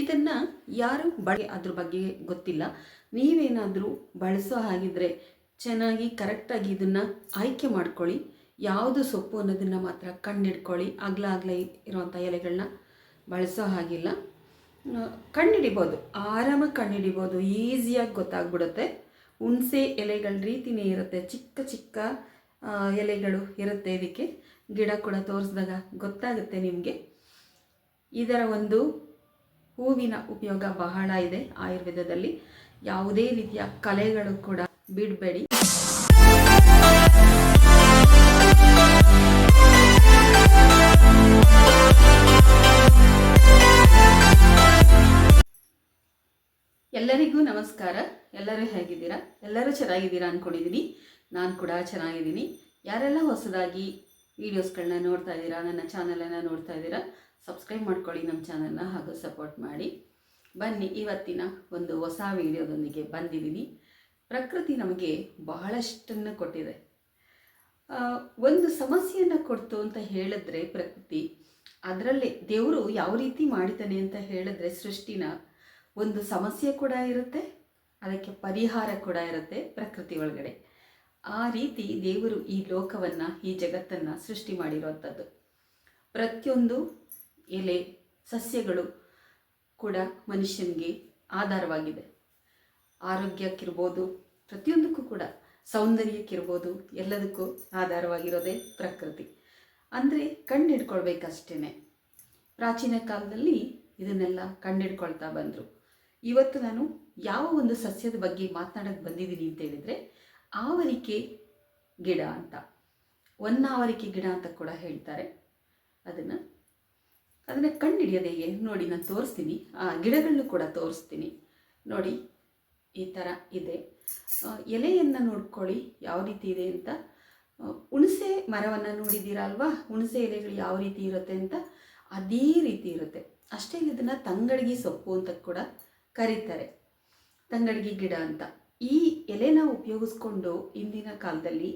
ಇದನ್ನು ಯಾರು ಬಳಕೆ ಅದ್ರ ಬಗ್ಗೆ ಗೊತ್ತಿಲ್ಲ. ನೀವೇನಾದರೂ ಬಳಸೋ ಹಾಗಿದ್ರೆ ಚೆನ್ನಾಗಿ ಕರೆಕ್ಟಾಗಿ ಇದನ್ನು ಆಯ್ಕೆ ಮಾಡ್ಕೊಳ್ಳಿ. ಯಾವುದು ಸೊಪ್ಪು ಅನ್ನೋದನ್ನು ಮಾತ್ರ ಕಣ್ಣಿಡ್ಕೊಳ್ಳಿ. ಅಗ್ಲ ಇರುವಂಥ ಎಲೆಗಳನ್ನ ಬಳಸೋ ಹಾಗಿಲ್ಲ. ಕಣ್ಣಿಡಿಬೋದು. ಆರಾಮಾಗಿ ಕಣ್ಣಿಡಿಬೋದು. ಈಸಿಯಾಗಿ ಗೊತ್ತಾಗ್ಬಿಡುತ್ತೆ. ಹುಣಸೆ ಎಲೆಗಳ ರೀತಿನೇ ಇರುತ್ತೆ. ಚಿಕ್ಕ ಚಿಕ್ಕ ಎಲೆಗಳು ಇರುತ್ತೆ ಇದಕ್ಕೆ. ಗಿಡ ಕೂಡ ತೋರಿಸಿದಾಗ ಗೊತ್ತಾಗುತ್ತೆ ನಿಮಗೆ. ಇದರ ಒಂದು ಹೂವಿನ ಉಪಯೋಗ ಬಹಳ ಇದೆ ಆಯುರ್ವೇದದಲ್ಲಿ. ಯಾವುದೇ ರೀತಿಯ ಕಲೆಗಳು ಕೂಡ ಬಿಡಬೇಡಿ. ಎಲ್ಲರಿಗೂ ನಮಸ್ಕಾರ. ಎಲ್ಲರೂ ಹೇಗಿದ್ದೀರಾ? ಎಲ್ಲರೂ ಚೆನ್ನಾಗಿದ್ದೀರಾ ಅಂದ್ಕೊಂಡಿದ್ದೀನಿ ನಾನು ಕೂಡ ಚೆನ್ನಾಗಿದ್ದೀನಿ. ಯಾರೆಲ್ಲ ಹೊಸದಾಗಿ ವೀಡಿಯೋಸ್ಗಳನ್ನ ನೋಡ್ತಾ ಇದ್ದೀರಾ, ನನ್ನ ಚಾನಲನ್ನು ನೋಡ್ತಾ ಇದ್ದೀರಾ ಸಬ್ಸ್ಕ್ರೈಬ್ ಮಾಡ್ಕೊಳ್ಳಿ ನಮ್ಮ ಚಾನಲ್ನ ಹಾಗೂ ಸಪೋರ್ಟ್ ಮಾಡಿ. ಬನ್ನಿ, ಇವತ್ತಿನ ಒಂದು ಹೊಸ ವಿಡಿಯೋದೊಂದಿಗೆ ಬಂದಿದ್ದೀನಿ. ಪ್ರಕೃತಿ ನಮಗೆ ಬಹಳಷ್ಟನ್ನು ಕೊಟ್ಟಿದೆ. ಒಂದು ಸಮಸ್ಯೆಯನ್ನು ಕೊಡ್ತು ಅಂತ ಹೇಳಿದ್ರೆ ಪ್ರಕೃತಿ, ಅದರಲ್ಲೇ ದೇವರು ಯಾವ ರೀತಿ ಮಾಡಿದ್ದಾನೆ ಅಂತ ಹೇಳಿದ್ರೆ ಸೃಷ್ಟಿನ ಒಂದು ಸಮಸ್ಯೆ ಕೂಡ ಇರುತ್ತೆ, ಅದಕ್ಕೆ ಪರಿಹಾರ ಕೂಡ ಇರುತ್ತೆ ಪ್ರಕೃತಿ ಒಳಗಡೆ. ಆ ರೀತಿ ದೇವರು ಈ ಲೋಕವನ್ನು, ಈ ಜಗತ್ತನ್ನು ಸೃಷ್ಟಿ ಮಾಡಿರುವಂಥದ್ದು. ಪ್ರತಿಯೊಂದು ಎಲೆ, ಸಸ್ಯಗಳು ಕೂಡ ಮನುಷ್ಯನಿಗೆ ಆಧಾರವಾಗಿದೆ. ಆರೋಗ್ಯಕ್ಕಿರ್ಬೋದು, ಪ್ರತಿಯೊಂದಕ್ಕೂ ಕೂಡ ಸೌಂದರ್ಯಕ್ಕಿರ್ಬೋದು ಎಲ್ಲದಕ್ಕೂ ಆಧಾರವಾಗಿರೋದೇ ಪ್ರಕೃತಿ. ಅಂದರೆ ಕಂಡಿಡ್ಕೊಳ್ಬೇಕಷ್ಟೇ ಪ್ರಾಚೀನ ಕಾಲದಲ್ಲಿ ಇದನ್ನೆಲ್ಲ ಕಂಡಿಡ್ಕೊಳ್ತಾ ಬಂದರು. ಇವತ್ತು ನಾನು ಯಾವ ಒಂದು ಸಸ್ಯದ ಬಗ್ಗೆ ಮಾತನಾಡಕ್ಕೆ ಬಂದಿದ್ದೀನಿ ಅಂತ ಹೇಳಿದರೆ, ಆವರಿಕೆ ಗಿಡ ಅಂತ. ಒನ್ನಾವರಿಕೆ ಗಿಡ ಅಂತ ಕೂಡ ಹೇಳ್ತಾರೆ. ಅದನ್ನು ಅದನ್ನು ಕಂಡುಹಿಡಿಯೋದು ಹೇಗೆ? ನೋಡಿ, ನಾನು ತೋರಿಸ್ತೀನಿ. ಆ ಗಿಡಗಳನ್ನು ಕೂಡ ತೋರಿಸ್ತೀನಿ. ನೋಡಿ, ಈ ಥರ ಇದೆ. ಎಲೆಯನ್ನು ನೋಡ್ಕೊಳ್ಳಿ. ಯಾವ ರೀತಿ ಇದೆ ಅಂತ. ಹುಣಸೆ ಮರವನ್ನು ನೋಡಿದ್ದೀರಾ ಅಲ್ವಾ? ಹುಣಸೆ ಎಲೆಗಳು ಯಾವ ರೀತಿ ಇರುತ್ತೆ ಅಂತ. ಅದೇ ರೀತಿ ಇರುತ್ತೆ. ಅಷ್ಟೇ ಇದನ್ನು ತಂಗಡಿಗೆ ಸೊಪ್ಪು ಅಂತ ಕೂಡ ಕರೀತಾರೆ. ತಂಗಡಿಗೆ ಗಿಡ ಅಂತ. ಈ ಎಲೆನ ಉಪಯೋಗಿಸ್ಕೊಂಡು ಇಂದಿನ ಕಾಲದಲ್ಲಿ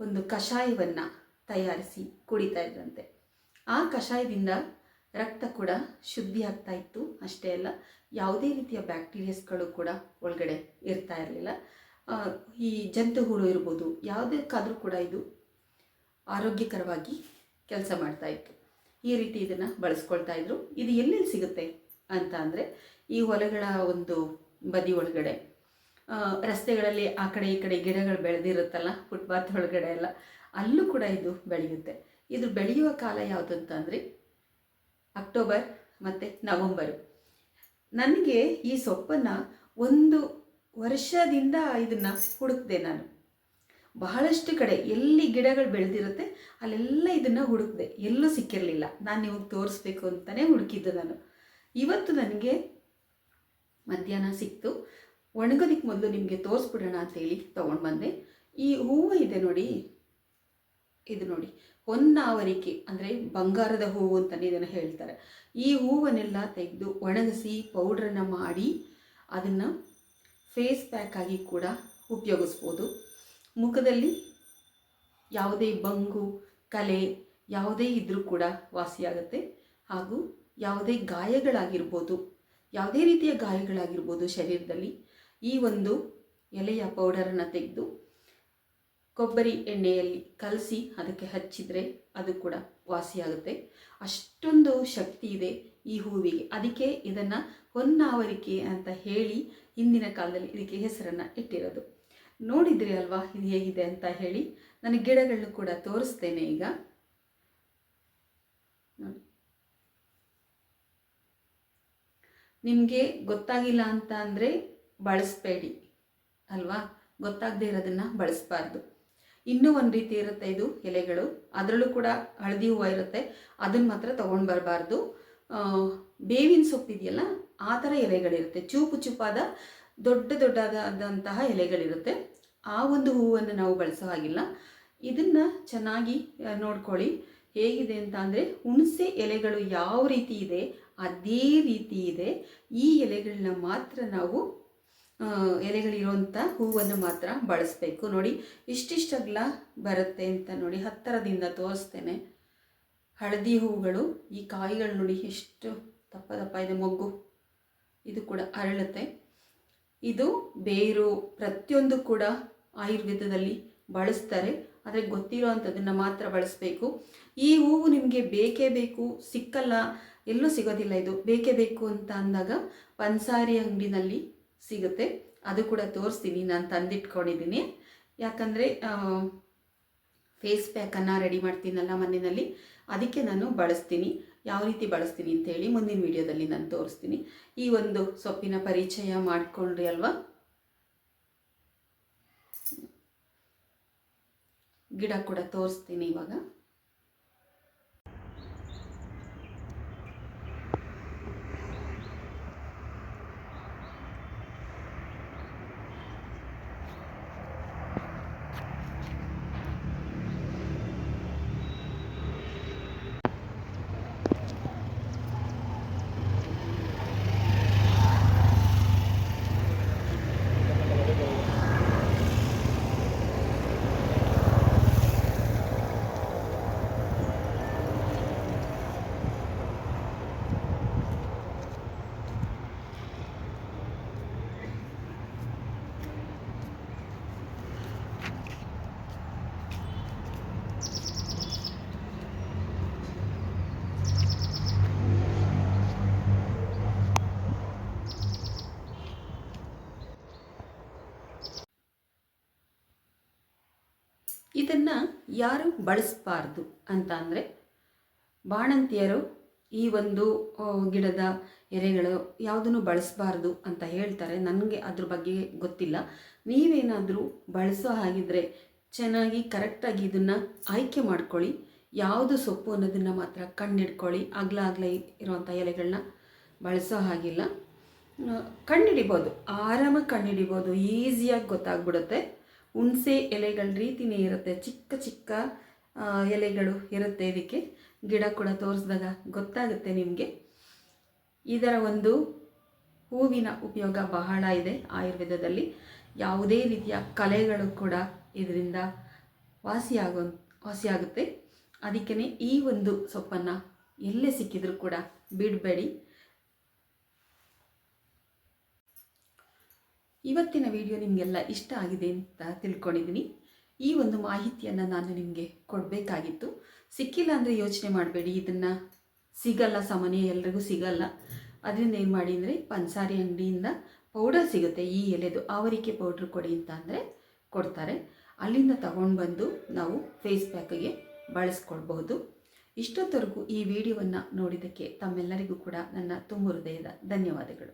ಒಂದು ಕಷಾಯವನ್ನು ತಯಾರಿಸಿ ಕುಡಿತಾ ಇದ್ರಂತೆ. ಆ ಕಷಾಯದಿಂದ ರಕ್ತ ಕೂಡ ಶುದ್ಧಿ ಆಗ್ತಾ ಇತ್ತು. ಅಷ್ಟೇ ಅಲ್ಲ, ಯಾವುದೇ ರೀತಿಯ ಬ್ಯಾಕ್ಟೀರಿಯಸ್ಗಳು ಕೂಡ ಒಳಗಡೆ ಇರ್ತಾ ಇರಲಿಲ್ಲ. ಈ ಜಂತು ಹುಳು ಇರ್ಬೋದು, ಯಾವುದಕ್ಕಾದರೂ ಕೂಡ ಇದು ಆರೋಗ್ಯಕರವಾಗಿ ಕೆಲಸ ಮಾಡ್ತಾ ಇತ್ತು. ಈ ರೀತಿ ಇದನ್ನು ಬಳಸ್ಕೊಳ್ತಾ ಇದ್ರು. ಇದು ಎಲ್ಲೆಲ್ಲಿ ಸಿಗುತ್ತೆ ಅಂತ ಅಂದರೆ, ಈ ಹೊಲಗಳ ಒಂದು ಬದಿ ಒಳಗಡೆ. ರಸ್ತೆಗಳಲ್ಲಿ ಆ ಕಡೆ ಈ ಕಡೆ ಗಿಡಗಳು ಬೆಳೆದಿರುತ್ತಲ್ಲ, ಫುಟ್ಪಾತ್ ಒಳಗಡೆ ಎಲ್ಲ, ಅಲ್ಲೂ ಕೂಡ ಇದು ಬೆಳೆಯುತ್ತೆ. ಇದು ಬೆಳೆಯುವ ಕಾಲ ಯಾವುದು ಅಂತಂದರೆ ಅಕ್ಟೋಬರ್ ಮತ್ತು ನವಂಬರು. ನನಗೆ ಈ ಸೊಪ್ಪನ್ನು ಒಂದು ವರ್ಷದಿಂದ ಇದನ್ನು ಹುಡುಕಿದೆ ನಾನು. ಬಹಳಷ್ಟು ಕಡೆ ಎಲ್ಲಿ ಗಿಡಗಳು ಬೆಳೆದಿರುತ್ತೆ ಅಲ್ಲೆಲ್ಲ ಇದನ್ನು ಹುಡುಕಿದೆ. ಎಲ್ಲೂ ಸಿಕ್ಕಿರಲಿಲ್ಲ. ನಾನು ನಿಮಗೆ ತೋರಿಸ್ಬೇಕು ಅಂತಲೇ ಹುಡುಕಿದ್ದು ನಾನು. ಇವತ್ತು ನನಗೆ ಮಧ್ಯಾಹ್ನ ಸಿಕ್ತು. ಒಣಗೋದಕ್ಕೆ ಮೊದಲು ನಿಮಗೆ ತೋರಿಸ್ಬಿಡೋಣ ಅಂತೇಳಿ ತೊಗೊಂಡು ಬಂದೆ ಈ ಹೂವು ಇದೆ ನೋಡಿ. ಇದು ನೋಡಿ, ಹೊನ್ನಾವರಿಕೆ ಅಂದರೆ ಬಂಗಾರದ ಹೂವು ಅಂತಲೇ ಇದನ್ನು ಹೇಳ್ತಾರೆ. ಈ ಹೂವನ್ನೆಲ್ಲ ತೆಗೆದು ಒಣಗಿಸಿ ಪೌಡ್ರನ್ನು ಮಾಡಿ ಅದನ್ನು ಫೇಸ್ ಪ್ಯಾಕ್ ಆಗಿ ಕೂಡ ಉಪಯೋಗಿಸ್ಬೋದು. ಮುಖದಲ್ಲಿ ಯಾವುದೇ ಬಂಗು, ಕಲೆ ಯಾವುದೇ ಇದ್ದರೂ ಕೂಡ ವಾಸಿಯಾಗುತ್ತೆ. ಹಾಗೂ ಯಾವುದೇ ಗಾಯಗಳಾಗಿರ್ಬೋದು, ಯಾವುದೇ ರೀತಿಯ ಗಾಯಗಳಾಗಿರ್ಬೋದು ಶರೀರದಲ್ಲಿ ಈ ಒಂದು ಎಲೆಯ ಪೌಡರನ್ನು ತೆಗೆದು ಕೊಬ್ಬರಿ ಎಣ್ಣೆಯಲ್ಲಿ ಕಲಸಿ ಅದಕ್ಕೆ ಹಚ್ಚಿದರೆ ಅದು ಕೂಡ ವಾಸಿಯಾಗುತ್ತೆ. ಅಷ್ಟೊಂದು ಶಕ್ತಿ ಇದೆ ಈ ಹೂವಿಗೆ. ಅದಕ್ಕೆ ಇದನ್ನು ಹೊನ್ನಾವರಿಕೆ ಅಂತ ಹೇಳಿ ಹಿಂದಿನ ಕಾಲದಲ್ಲಿ ಇದಕ್ಕೆ ಹೆಸರನ್ನು ಇಟ್ಟಿರೋದು. ನೋಡಿದ್ರಿ ಅಲ್ವಾ ಇದು ಹೇಗಿದೆ ಅಂತ ಹೇಳಿ. ನಾನು ಗಿಡಗಳನ್ನು ಕೂಡ ತೋರಿಸ್ತೇನೆ ಈಗ. ನಿಮಗೆ ಗೊತ್ತಾಗಿಲ್ಲ ಅಂತ ಅಂದರೆ ಬಳಸಬೇಡಿ ಅಲ್ವಾ? ಗೊತ್ತಾಗದೇ ಇರೋದನ್ನು ಬಳಸಬಾರ್ದು. ಇನ್ನೂ ಒಂದು ರೀತಿ ಇರುತ್ತೆ ಇದು ಎಲೆಗಳು. ಅದರಲ್ಲೂ ಕೂಡ ಹಳದಿ ಹೂವು ಇರುತ್ತೆ. ಅದನ್ನು ಮಾತ್ರ ತೊಗೊಂಡು ಬರಬಾರ್ದು. ಬೇವಿನ ಸೊಪ್ಪು ಇದೆಯಲ್ಲ, ಆ ಥರ ಎಲೆಗಳಿರುತ್ತೆ. ಚೂಪು ಚೂಪಾದ, ದೊಡ್ಡ ದೊಡ್ಡದಾದಂತಹ ಎಲೆಗಳಿರುತ್ತೆ. ಆ ಒಂದು ಹೂವನ್ನು ನಾವು ಬಳಸೋ ಹಾಗಿಲ್ಲ. ಇದನ್ನು ಚೆನ್ನಾಗಿ ನೋಡ್ಕೊಳ್ಳಿ. ಹೇಗಿದೆ ಅಂತ ಅಂದರೆ, ಹುಣಸೆ ಎಲೆಗಳು ಯಾವ ರೀತಿ ಇದೆ, ಅದೇ ರೀತಿ ಇದೆ. ಈ ಎಲೆಗಳನ್ನ ಮಾತ್ರ ನಾವು ಎಲೆಗಳಿರುವಂಥ ಹೂವನ್ನು ಮಾತ್ರ ಬಳಸಬೇಕು. ನೋಡಿ ಇಷ್ಟಿಷ್ಟಗ್ಲ ಬರುತ್ತೆ ಅಂತ ನೋಡಿ, ಹತ್ತಿರದಿಂದ ತೋರಿಸ್ತೇನೆ. ಹಳದಿ ಹೂಗಳು, ಈ ಕಾಯಿಗಳು ನೋಡಿ ಎಷ್ಟು ದಪ್ಪ ದಪ್ಪ ಇದೆ, ಮೊಗ್ಗು. ಇದು ಕೂಡ ಅರಳುತ್ತೆ. ಇದು ಬೇರು, ಪ್ರತಿಯೊಂದು ಕೂಡ ಆಯುರ್ವೇದದಲ್ಲಿ ಬಳಸ್ತಾರೆ. ಆದರೆ ಗೊತ್ತಿರೋ ಅಂಥದ್ದನ್ನು ಮಾತ್ರ ಬಳಸಬೇಕು. ಈ ಹೂವು ನಿಮಗೆ ಬೇಕೇ ಬೇಕು, ಸಿಕ್ಕಲ್ಲ, ಎಲ್ಲೂ ಸಿಗೋದಿಲ್ಲ ಇದು. ಬೇಕೇ ಬೇಕು ಅಂತ ಅಂದಾಗ ಪನ್ಸಾರಿ ಅಂಗಡಿನಲ್ಲಿ ಸಿಗುತ್ತೆ. ಅದು ಕೂಡ ತೋರಿಸ್ತೀನಿ, ನಾನು ತಂದಿಟ್ಕೊಂಡಿದ್ದೀನಿ. ಯಾಕಂದರೆ ಫೇಸ್ ಪ್ಯಾಕನ್ನು ರೆಡಿ ಮಾಡ್ತೀನಲ್ಲ ಮನೆಯಲ್ಲಿ, ಅದಕ್ಕೆ ನಾನು ಬಳಸ್ತೀನಿ. ಯಾವ ರೀತಿ ಬಳಸ್ತೀನಿ ಅಂತೇಳಿ ಮುಂದಿನ ವಿಡಿಯೋದಲ್ಲಿ ನಾನು ತೋರಿಸ್ತೀನಿ. ಈ ಒಂದು ಸೊಪ್ಪಿನ ಪರಿಚಯ ಮಾಡಿಕೊಂಡ್ರಿ ಅಲ್ವಾ? ಗಿಡ ಕೂಡ ತೋರಿಸ್ತೀನಿ ಇವಾಗ. ಇದನ್ನು ಯಾರು ಬಳಸಬಾರ್ದು ಅಂತ ಅಂದರೆ ಬಾಣಂತಿಯರು ಈ ಒಂದು ಗಿಡದ ಎಲೆಗಳು ಯಾವುದನ್ನು ಬಳಸಬಾರ್ದು ಅಂತ ಹೇಳ್ತಾರೆ. ನನಗೆ ಅದ್ರ ಬಗ್ಗೆ ಗೊತ್ತಿಲ್ಲ. ನೀವೇನಾದರೂ ಬಳಸೋ ಹಾಗಿದ್ರೆ ಚೆನ್ನಾಗಿ ಕರೆಕ್ಟಾಗಿ ಇದನ್ನು ಆಯ್ಕೆ ಮಾಡ್ಕೊಳ್ಳಿ. ಯಾವುದು ಸೊಪ್ಪು ಅನ್ನೋದನ್ನು ಮಾತ್ರ ಕಣ್ಣಿಡ್ಕೊಳ್ಳಿ. ಅಗ್ಲ ಇರುವಂಥ ಎಲೆಗಳನ್ನ ಬಳಸೋ ಹಾಗಿಲ್ಲ. ಕಣ್ಣಿಡಿಬೋದು. ಆರಾಮಾಗಿ ಕಣ್ಣಿಡಿಬೋದು. ಈಸಿಯಾಗಿ ಗೊತ್ತಾಗ್ಬಿಡುತ್ತೆ. ಹುಣಸೆ ಎಲೆಗಳ ರೀತಿನೇ ಇರುತ್ತೆ. ಚಿಕ್ಕ ಚಿಕ್ಕ ಎಲೆಗಳು ಇರುತ್ತೆ ಇದಕ್ಕೆ. ಗಿಡ ಕೂಡ ತೋರಿಸಿದಾಗ ಗೊತ್ತಾಗುತ್ತೆ ನಿಮಗೆ. ಇದರ ಒಂದು ಹೂವಿನ ಉಪಯೋಗ ಬಹಳ ಇದೆ ಆಯುರ್ವೇದದಲ್ಲಿ. ಯಾವುದೇ ರೀತಿಯ ಕಲೆಗಳು ಕೂಡ ಇದರಿಂದ ವಾಸಿಯಾಗೋ, ವಾಸಿಯಾಗುತ್ತೆ. ಅದಕ್ಕೇ ಈ ಒಂದು ಸೊಪ್ಪನ್ನು ಎಲ್ಲೇ ಸಿಕ್ಕಿದ್ರೂ ಕೂಡ ಬಿಡಬೇಡಿ. ಇವತ್ತಿನ ವಿಡಿಯೋ ನಿಮಗೆಲ್ಲ ಇಷ್ಟ ಆಗಿದೆ ಅಂತ ತಿಳ್ಕೊಂಡಿದ್ದೀನಿ. ಈ ಒಂದು ಮಾಹಿತಿಯನ್ನು ನಾನು ನಿಮಗೆ ಕೊಡಬೇಕಾಗಿತ್ತು. ಸಿಕ್ಕಿಲ್ಲ ಅಂದರೆ ಯೋಚನೆ ಮಾಡಬೇಡಿ. ಇದನ್ನು ಸಿಗಲ್ಲ, ಸಾಮಾನ್ಯ ಎಲ್ರಿಗೂ ಸಿಗಲ್ಲ. ಅದರಿಂದ ಏನು ಮಾಡಿ ಅಂದರೆ ಪಂಚಾರಿ ಅಂಗಡಿಯಿಂದ ಪೌಡರ್ ಸಿಗುತ್ತೆ. ಈ ಎಲೆದು ಆವರಿಕೆ ಪೌಡ್ರ್ ಕೊಡಿ ಅಂತ ಅಂದರೆ ಕೊಡ್ತಾರೆ. ಅಲ್ಲಿಂದ ತಗೊಂಡು ಬಂದು ನಾವು ಫೇಸ್ ಪ್ಯಾಕ್ಗೆ ಬಳಸ್ಕೊಳ್ಬಹುದು. ಇಷ್ಟೊತ್ತವರೆಗೂ ಈ ವಿಡಿಯೋವನ್ನು ನೋಡಿದ್ದಕ್ಕೆ ತಮ್ಮೆಲ್ಲರಿಗೂ ಕೂಡ ನನ್ನ ತುಂಬ ಹೃದಯದ ಧನ್ಯವಾದಗಳು.